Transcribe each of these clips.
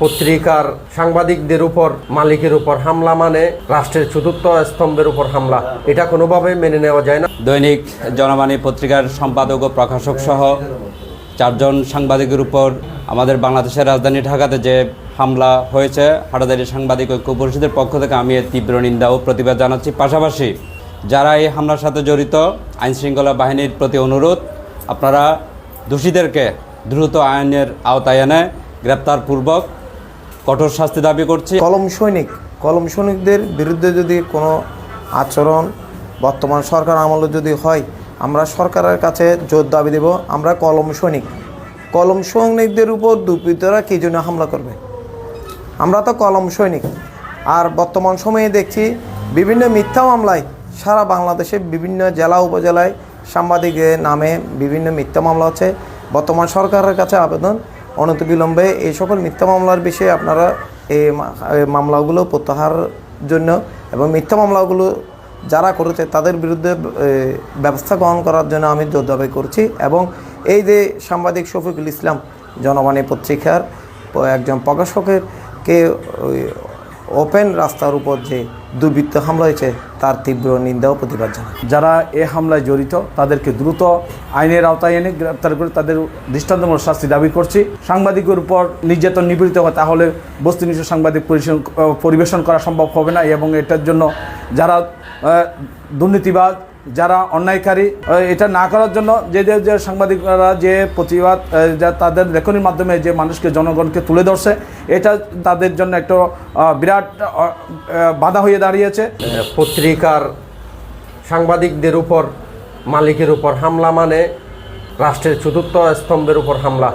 পত্রিকার সাংবাদিকদের উপর, মালিকের উপর হামলা মানে রাষ্ট্রের চতুর্থ স্তম্ভের উপর হামলা। এটা কোনোভাবে মেনে নেওয়া যায় না। দৈনিক জনবাণী পত্রিকার সম্পাদক ও প্রকাশক সহ চারজন সাংবাদিকের উপর আমাদের বাংলাদেশের রাজধানী ঢাকাতে যে হামলা হয়েছে, হাটাদারি সাংবাদিক ঐক্য পরিষদের পক্ষ থেকে আমি এর তীব্র নিন্দা ও প্রতিবাদ জানাচ্ছি। পাশাপাশি যারা এই হামলার সাথে জড়িত, আইনশৃঙ্খলা বাহিনীর প্রতি অনুরোধ, আপনারা দোষীদেরকে দ্রুত আইনের আওতায় এনে গ্রেপ্তারপূর্বক কঠোর শাস্তি দাবি করছি। কলম সৈনিক, কলম সৈনিকদের বিরুদ্ধে যদি কোনো আচরণ বর্তমান সরকার আমলে যদি হয়, আমরা সরকারের কাছে জোর দাবি দেব, আমরা কলম সৈনিক। কলম সৈনিকদের উপর দুর্বৃত্তরা কী জন্য হামলা করবে? আমরা তো কলম সৈনিক। আর বর্তমান সময়ে দেখছি বিভিন্ন মিথ্যা মামলায় সারা বাংলাদেশে বিভিন্ন জেলা উপজেলায় সাংবাদিকের নামে বিভিন্ন মিথ্যা মামলা হচ্ছে। বর্তমান সরকারের কাছে আবেদন অনতিবিলম্বে এই সকল মিথ্যা মামলার বিষয়ে আপনারা এই মামলাগুলো প্রত্যাহার জন্য এবং মিথ্যা মামলাগুলো যারা করেছে তাদের বিরুদ্ধে ব্যবস্থা গ্রহণ করার জন্য আমি জোর দাবি করছি এবং এই যে সাংবাদিক শফিকুল ইসলাম জনবাণী পত্রিকার একজন প্রকাশকের কে ওপেন রাস্তার উপর যে দুর্বৃত্ত হামলা হয়েছে, তার তীব্র নিন্দা ও প্রতিবাদ জানায় যারা এ হামলায় জড়িত, তাদেরকে দ্রুত আইনের আওতায় এনে গ্রেপ্তার করে তাদের দৃষ্টান্তমূলক শাস্তি দাবি করছি। সাংবাদিকের উপর নির্যাতন নিপীড়িত হয় তাহলে বস্তুনিষ্ঠ সাংবাদিক পরিবেশন করা সম্ভব হবে না, এবং এটার জন্য যারা দুর্নীতিবাদ যারা অন্যায়কারী এটা না করার জন্য যে যে সাংবাদিকরা যে প্রতিবাদ যা তাদের লেখনির মাধ্যমে যে মানুষকে, জনগণকে তুলে ধরছে, এটা তাদের জন্য একটা বিরাট বাধা হয়ে দাঁড়িয়েছে। পত্রিকার সাংবাদিকদের উপর, মালিকের উপর হামলা মানে রাষ্ট্রের চতুর্থ স্তম্ভের উপর হামলা।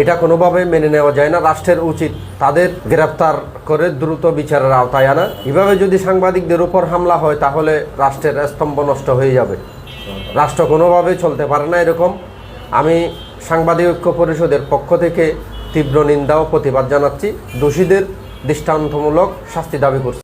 এটা কোনোভাবে মেনে নেওয়া যায় না। রাষ্ট্রের উচিত তাদের গ্রেপ্তার করে দ্রুত বিচারের আওতায় আনা। এভাবে যদি সাংবাদিকদের উপর হামলা হয়, তাহলে রাষ্ট্রের স্তম্ভ নষ্ট হয়ে যাবে। রাষ্ট্র কোনোভাবেই চলতে পারে না এরকম। আমি সাংবাদিক ঐক্য পরিষদের পক্ষ থেকে তীব্র নিন্দা ও প্রতিবাদ জানাচ্ছি। দোষীদের দৃষ্টান্তমূলক শাস্তি দাবি করছি।